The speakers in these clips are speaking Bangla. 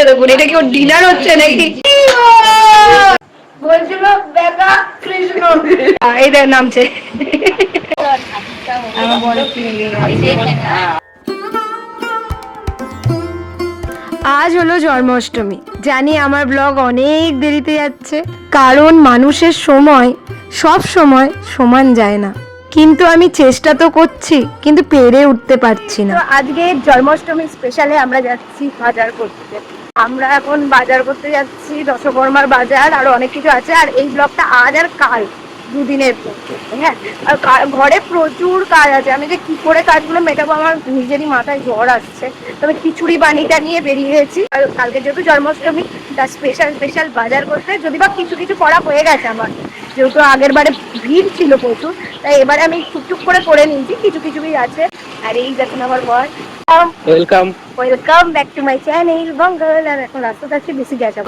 দিচ্ছে দেখুন এটা কি ওর ডিনার হচ্ছে নাকি? বলছিল বেগা কৃষ্ণ। এই দেখ নামছে। আমার বড় আজ হলো জন্মাষ্টমী। জানি আমার ব্লগ অনেক দেরিতে যাচ্ছে কারণ মানুষের সময় সব সময় সমান যায় না। কিন্তু আমি চেষ্টা তো করছি কিন্তু পেরে উঠতে পারছি না। আজকে জন্মাষ্টমী স্পেশালে আমরা যাচ্ছি বাজার করতে। আমরা এখন বাজার করতে যাচ্ছি দশকর্মার বাজার, আর অনেক কিছু আছে। আর এই ব্লগটা আজ আর কাল, দুদিনের হ্যাঁ আর ঘরে প্রচুর কাজ আছে। আমি যে কি করে কাজগুলো মেটাবো, আমার নিজেরই মাথায় জ্বর আসছে। তবে খিচুড়ি বানিটা নিয়ে বেরিয়েছি আর কালকে যেহেতু জন্মাষ্টমী তার স্পেশাল স্পেশাল বাজার করতে। যদি বা কিছু কিছু করা হয়ে গেছে আমার। যেহেতু আগের বারে ভিড় ছিল প্রচুর, তাই এবারে আমি টুকটুক করে করে নিয়েছি। কিছু কিছুই আছে। আর এই দেখুন আমার বর welcome welcome back to my channel এখন রাস্তাতে আছি বেশি গেছে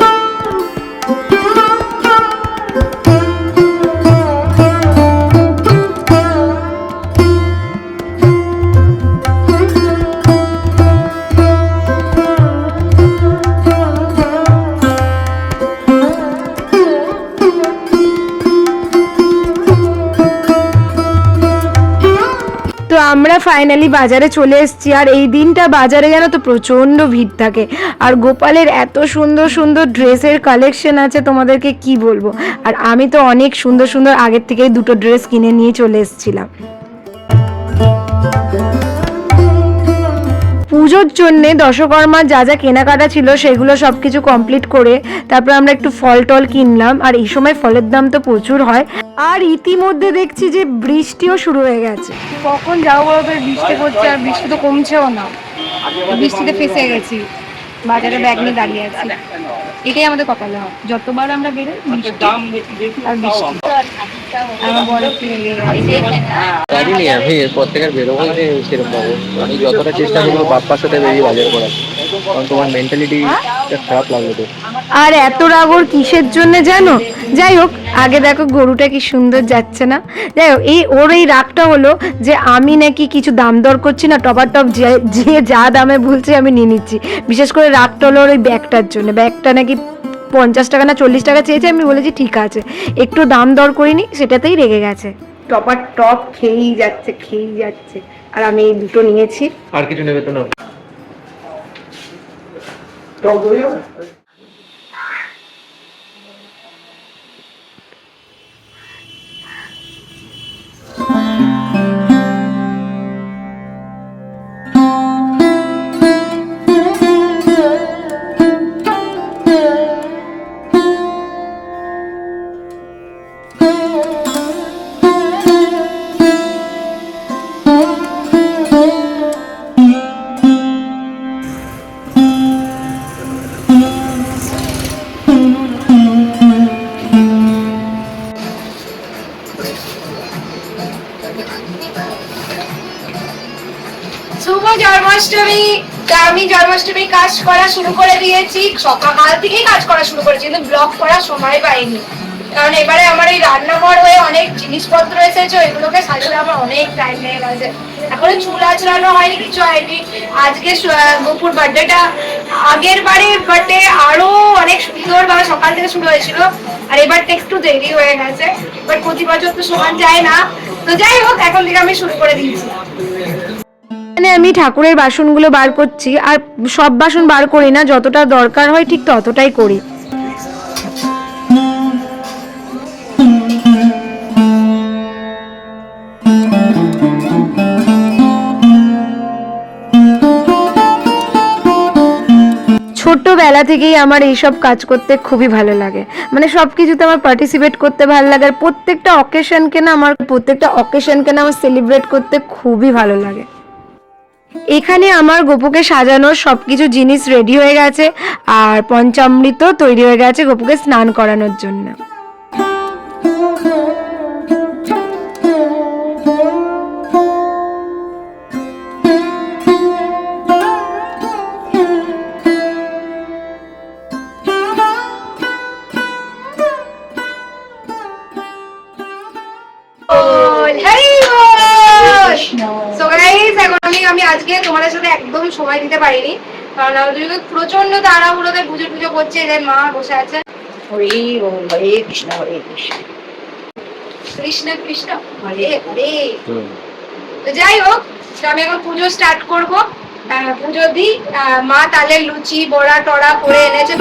আমরা ফাইনালি বাজারে চলে এসেছি। আর এই দিনটা বাজারে যেন তো প্রচণ্ড ভিড় থাকে। আর গোপালের এত সুন্দর সুন্দর ড্রেসের কালেকশন আছে, তোমাদেরকে কি বলব? আর আমি তো অনেক সুন্দর সুন্দর আগের থেকেই দুটো ড্রেস কিনে নিয়ে চলে এসেছিলাম। পুজোর জন্যে দশকর্মার যা যা কেনাকাটা ছিল সেগুলো সব কিছু কমপ্লিট করে তারপর আমরা একটু ফল টল কিনলাম। আর এই সময় ফলের দাম তো প্রচুর হয়। আর ইতিমধ্যে দেখছি যে বৃষ্টিও শুরু হয়ে গেছে। কখন যাব বলতো? বৃষ্টি পড়ছে আর বৃষ্টি তো কমছেও না। বৃষ্টিতে ফেসে গেছি। বাজারে ব্যাগ নিয়ে দাঁড়িয়ে আছি। এটাই আমাদের কপালে হয়। যতবার আমরা বেরোই আর বৃষ্টি। আমার বড় জানি নি আমি এরপর থেকে বেরোবো যে সেরকম আমি যতটা চেষ্টা করব বাপ্পার সাথে বেরিয়ে বাজার করার। কারণ তোমার মেন্টালিটি খারাপ লাগল তো। আর এত রাগর কিসের জন্য জানো? যাই হোক আগে দেখো গরুটা কি সুন্দর যাচ্ছে না। যাই হোক এই ওর এই রাগটা হলো যে আমি নাকি কিছু দাম দর করছি না টপার টপ যে যে যা দামে বলছে আমি নিয়ে নিচ্ছি। বিশেষ করে রাগটা হলো ওর ওই ব্যাগটার জন্য। ব্যাগটা নাকি পঞ্চাশ টাকা না চল্লিশ টাকা চেয়েছে আমি বলেছি ঠিক আছে। একটু দাম দর করিনি সেটাতেই রেগে গেছে। টপার টপ খেয়েই যাচ্ছে খেয়েই যাচ্ছে। আর আমি এই দুটো নিয়েছি। আর কিছু নেবে তো না জন্মাষ্টমী, আমি জন্মাষ্টমী কাজ করা শুরু করে দিয়েছি। সকাল থেকেই কাজ করা শুরু করেছি, কিন্তু ব্লগ করার সময় পাইনি। কারণ এবারে আমার এই রান্নাঘর হয়ে অনেক জিনিসপত্র এসেছে, এগুলোকে সাজাতে আমার অনেক টাইম লেগে গেছে। এখনও চুল আচড়ানো হয়নি, কিছু হয়নি। আজকে গপুর বার্থডেটা আগের বারে বার্থডে আরও অনেক সুন্দর ভাবে সকাল থেকে শুরু হয়েছিল, আর এবারটা একটু দেরি হয়ে গেছে। বাট প্রতি বছর তো সমান যায় না। তো যাই হোক, এখন থেকে আমি শুরু করে দিয়েছি। এখানে আমি ঠাকুরের বাসনগুলো বার করছি, আর সব বাসন বার করি না, যতটা দরকার হয় ঠিক ততটাই করি। ছোট্টবেলা থেকেই আমার এইসব কাজ করতে খুবই ভালো লাগে। মানে সব কিছুতে আমার পার্টিসিপেট করতে ভালো লাগে, আর প্রত্যেকটা অকেশনকে না আমার, প্রত্যেকটা অকেশনকে না আমার সেলিব্রেট করতে খুবই ভালো লাগে। এখানে আমার গোপুকে সাজানোর সব কিছু জিনিস রেডি হয়ে গেছে, আর পঞ্চামৃত তৈরি হয়ে গেছে গোপুকে স্নান করানোর জন্য। আমি আজকে তোমাদের সাথে একদমই সময় দিতে পারিনি। কারণ আমাদের প্রচণ্ড তাড়াহুড়োতে পুজো পুজো করছে যে মা বসে আছে। হরে ওম হরে কৃষ্ণ হরে কৃষ্ণ। কৃষ্ণ কৃষ্ণ হরে হরে তো যাই হোক আমি এখন পুজো স্টার্ট করব। পুজো দিই মা তালের লুচি বড়া টড়া করে এনেছে।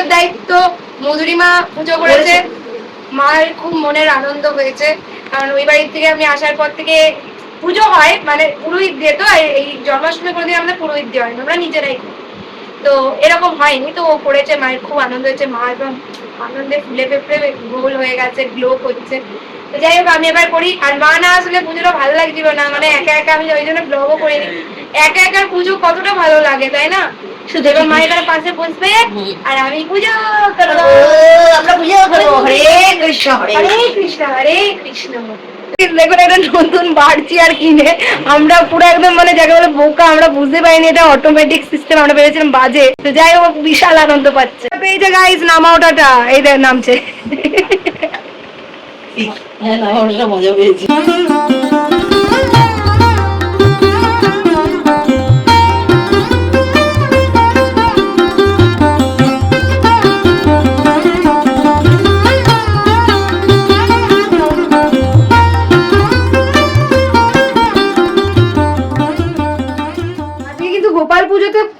পুজোর দায়িত্ব মধুরিমা পুজো করেছে। মায়ের খুব মনের আনন্দ হয়েছে। কারণ ওই বাড়ি থেকে আমি আসার পর থেকে পুজো হয় মানে পুরোহিত দিয়ে তো এই জন্মাষ্টমী কোনোদিন আমাদের পুরোহিত দিয়ে হয় আমরা নিজেরাই। তো এরকম হয়নি তো ও করেছে মায়ের খুব আনন্দ হয়েছে মা একদম আনন্দে ফুলে পেঁপড়ে গোল হয়ে গেছে গ্লো করছে। তো যাই হোক আমি এবার করি আর মা না আসলে পুজোটা ভালো লাগছিল না মানে একা একা আমি ওই জন্য ব্লগও করিনি। একা একা পুজো কতটা ভালো লাগে তাই না? শুধু এবার মা এবার পাশে বসবে আর আমি পুজো করব। আমরা পুজো করব। হরে কৃষ্ণ হরে কৃষ্ণ। হরে কৃষ্ণ। দেখুন একটা নতুন বাড়ছি আর কিনে। আমরা পুরো একদম মানে যাকে বলে বোকা আমরা বুঝতে পারিনি এটা অটোমেটিক সিস্টেম আমরা ভেবেছিলাম বাজে। তো যাই হোক বিশাল আনন্দ পাচ্ছে। পেয়েছে গাইস নামা ওটাটা এই দেখ নামছে। হ্যাঁ না ওটা মজা পেয়েছি।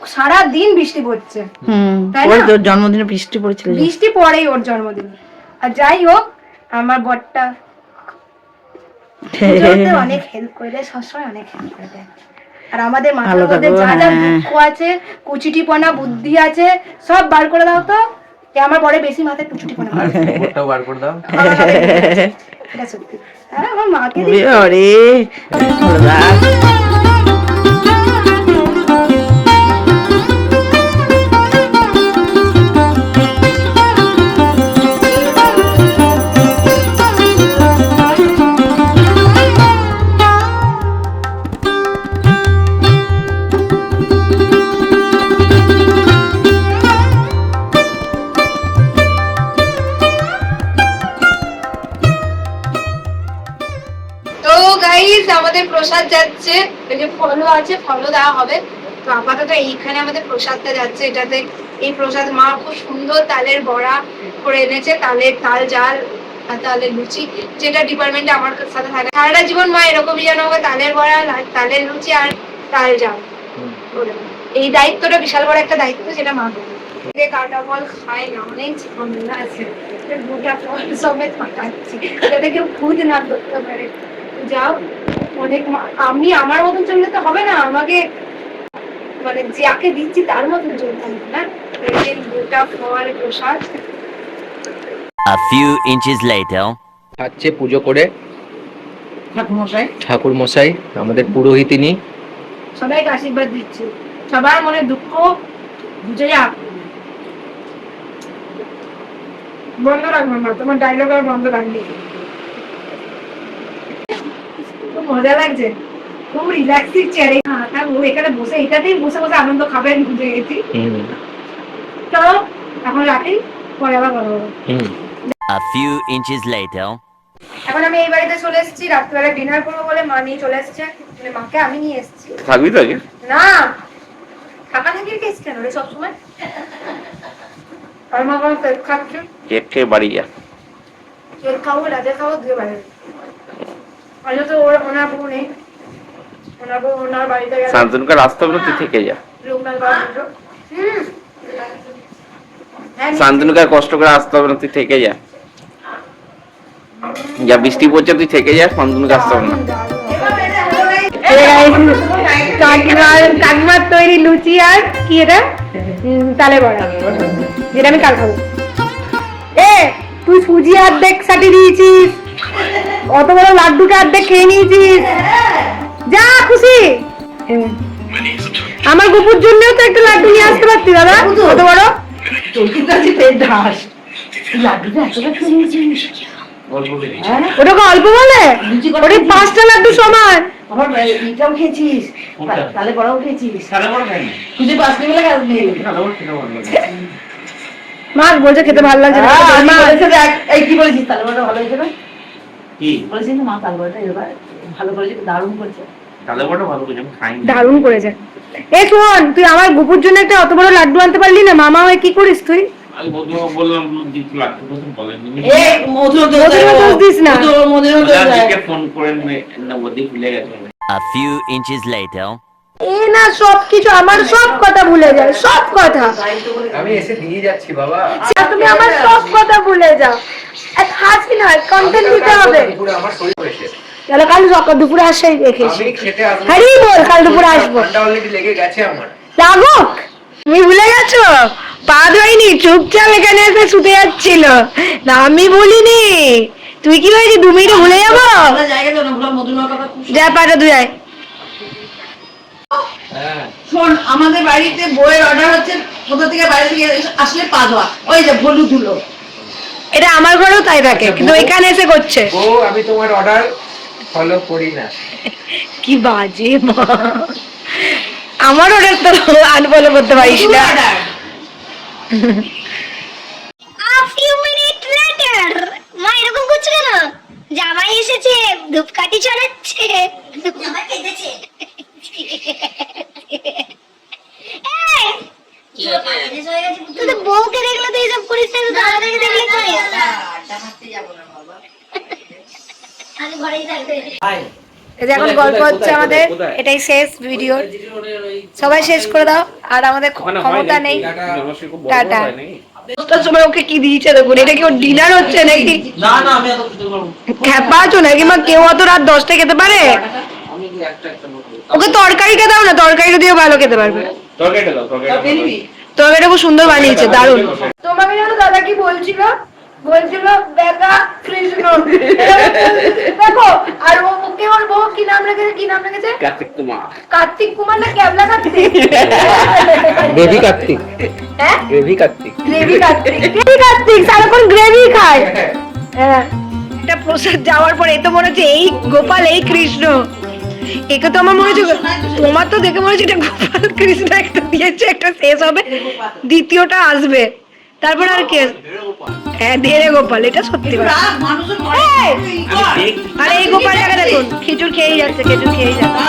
সারা দিন বৃষ্টি পড়ছে তাই না? ওই তোর জন্মদিনে বৃষ্টি পড়েছিল বৃষ্টি পড়েই ওর জন্মদিন আর যাই হোক আমার বরটা অনেক হেল্প করে দেয় সবসময় অনেক হেল্প করে দেয় আর আমাদের মাথার মধ্যে যা যা হ্যাঁ। দুঃখ আছে কুচিটিপনা বুদ্ধি আছে সব বার করে দাও তো আমার বড় বেশি মাথায় কুচিটিপনা। ওটাও বার করে দাও। এটা সত্যি হ্যাঁ আমার মাকে দিই। আমাদের প্রসাদ যাচ্ছে, এই যে ফলও আছে, ফলও দেওয়া হবে। তো আপাতত এইখানে আমাদের প্রসাদটা যাচ্ছে। এটাতে এই প্রসাদ মা খুব সুন্দর তালের বড়া করে এনেছে, তালের তাল জাল তালের লুচি, যেটা ডিপার্টমেন্টে আমার সাথে থাকে। সারাটা জীবন মা এরকমই যেন আমাকে তালের বড়া তালের লুচি আর তাল জাল। এই দায়িত্বটা বিশাল বড় একটা দায়িত্ব যেটা মা কাটা ফল খায় না, অনেক ঝামেলা আছে। গোটা ফল যাতে কেউ খুদ না করতে পারে। যাও। অনেক আমি আমার মতন চললে তো হবে না আমাকে মানে যাকে দিচ্ছি তার মতন চলতে হবে না। গোটা ফল প্রসাদ। A few inches later. খাচ্ছে পুজো করে। ঠাকুরমশাই। ঠাকুর মশাই আমাদের পুরোহিতিনী। সবাইকে আশীর্বাদ দিচ্ছি। সবার মনে দুঃখ বুঝে যাক বন্ধ রাখব না তোমার ডায়লগ আর বন্ধ রাখবি। খুব মজা লাগছে। খুব রিল্যাক্সিং চেয়ারে এখানে বসে এটাতেই বসে বসে আনন্দ খাবেন বুঝে গেছি হুম। চলো এখন রাখি পরে আবার কথা বলব। A few inches later. এখন আমি এই বাড়িতে চলে এসেছি রাত্রিবেলা ডিনার করব বলে মা নিয়ে চলে এসেছে। মানে মাকে আমি নিয়ে এসেছি। থাকবি তো আজকে না। থাকা থাকির কেস কেন রে সবসময়? আর মা কোনো কেক খাচ্ছে? কেক খেয়ে বাড়ি যা। কেক খাব রাজা খাব দুই বাইরে আজ তো ওর ওনার বউ নেই। ওনার বউ ওনার বাড়িতে গেছে। শান্তনুকে রাস্তা হলো তুই থেকে যা। বাবু। হুম। হ্যাঁ, শান্তনুকে কষ্ট করে আসতে হবে না তুই থেকে যা। যা বৃষ্টি পড়ছে তুই থেকে যা শান্তনুকে আসতে হবে না কাকিমার তৈরি লুচি আর কি এটা? তালে বড়া। যেটা আমি কাল খাব। এ তুই সুজি অর্ধেক সাটি দিয়েছিস। অত বড় লাড্ডুটা অর্ধেক খেয়ে নিয়েছিস? যা খুশি? আমার গুপুর জন্যও তো একটা লাড্ডু নিয়ে আসতে পারতি দাদা। কত বড়? ওটাকে অল্প বলে? ওটা পাঁচটা লাড্ডু সমান। খেয়েছিস? তাহলে বড়াও তুই খেতে বলছে খেতে ভালো লাগছে না। হ্যাঁ, মা, এই কি বলেছিস? তাহলে ভালো হয়েছে না? কি? বলেছিস না মা তাহলে বড়টা এবার ভালো করেছে দারুণ করেছে। সাড়ে বড় ভালো করে আমি খাইনি। দারুণ করেছে। এ শোন তুই আমার গুপুর জন্য একটা অত বড় লাড্ডু আনতে পারলি না? মামা হয়ে কি করিস তুই? আমি বন্ধুকে বললাম এ মধুর দোষ দিস না। মধুর- দোষ ফোন ভুলে গেছে। A few inches later. এ না সব কিছু আমার সব কথা ভুলে যায় সব কথা। আমি এসে দিয়ে যাচ্ছি বাবা। তুমি আমার সব কথা ভুলে যাও। এক হাসি নয় কন্টেন্ট দিতে হবে। আমার শরীর তাহলে কাল সকাল দুপুরে আসাই রেখেছি আমি খেতে আসব। হ্যারি বল কাল দুপুরে আসব। লেগে গেছে আমার। লাগুক। তুমি ভুলে গেছো? পা ধোয়নি চুপচাপ এখানে এসে শুতে যাচ্ছিল। না আমি বলিনি। তুই কি হয়েছে দু মিনিটে ভুলে যাব? যা পাটা হ্যাঁ শোন আমাদের বাড়িতে বইয়ের অর্ডার হচ্ছে কোথা থেকে বাইরে থেকে আসলে পা ধোয়া। ওই যে ভলু ধুলো। এটা আমার ঘরেও তাই থাকে কিন্তু এখানে এসে করছে। ও আমি তোমার অর্ডার ফলো করি না। কি বাজে মা। আমার অর্ডার তো আনফলো করতে পারিস না। মা এরকম করছ কেন? জামাই এসেছে ধূপকাঠি ছড়াচ্ছে জামাই তো বউকে দেখলে তো এইসব করিস না দাদাকে দেখলে করিস। আমি ঘরেই থাকতে এই যে এখন গল্প হচ্ছে আমাদের এটাই শেষ ভিডিও সবাই শেষ করে দাও আর আমাদের ক্ষমতা নেই। টাটা। দশটার সময় ওকে কি দিয়েছে দেখুন এটা কি ওর ডিনার হচ্ছে নাকি? খ্যাপা আছো নাকি? মা কেউ অত রাত দশটা খেতে পারে? ওকে তরকারিটা দাও না তরকারিটা দিয়ে ভালো খেতে পারবে। তরকারিটা দাও তরকারিটা খুব সুন্দর বানিয়েছে দারুণ। তোমাকে জানো দাদা কি বলছিল? বলছিল কৃষ্ণ। দেখো আর ও ওকে ওর বউ কি নাম রেখেছে কি নাম রেখেছে? কার্তিক কুমার। কার্তিক কুমার না ক্যাবলা কার্তিক? বেবি কার্তিক। হ্যাঁ? Baby Kartik. Gravy Kartik. Gravy Kartik সারাক্ষণ গ্রেভি খায়। হ্যাঁ। এটা প্রসাদ যাওয়ার পর এ তো মনে হচ্ছে এই গোপাল এই কৃষ্ণ। একে তো আমার মনে হচ্ছে তোমার তো দেখে মনে হচ্ছে এটা গোপাল কৃষ্ণ একটা দিয়েছে একটা শেষ হবে। দ্বিতীয়টা আসবে। তারপর আর কে? হ্যাঁ ধীরে গোপাল এটা সত্যি আরে এই গোপালটাকে দেখুন খিচুড় খেয়েই যাচ্ছে খিচুড় খেয়েই যাচ্ছে।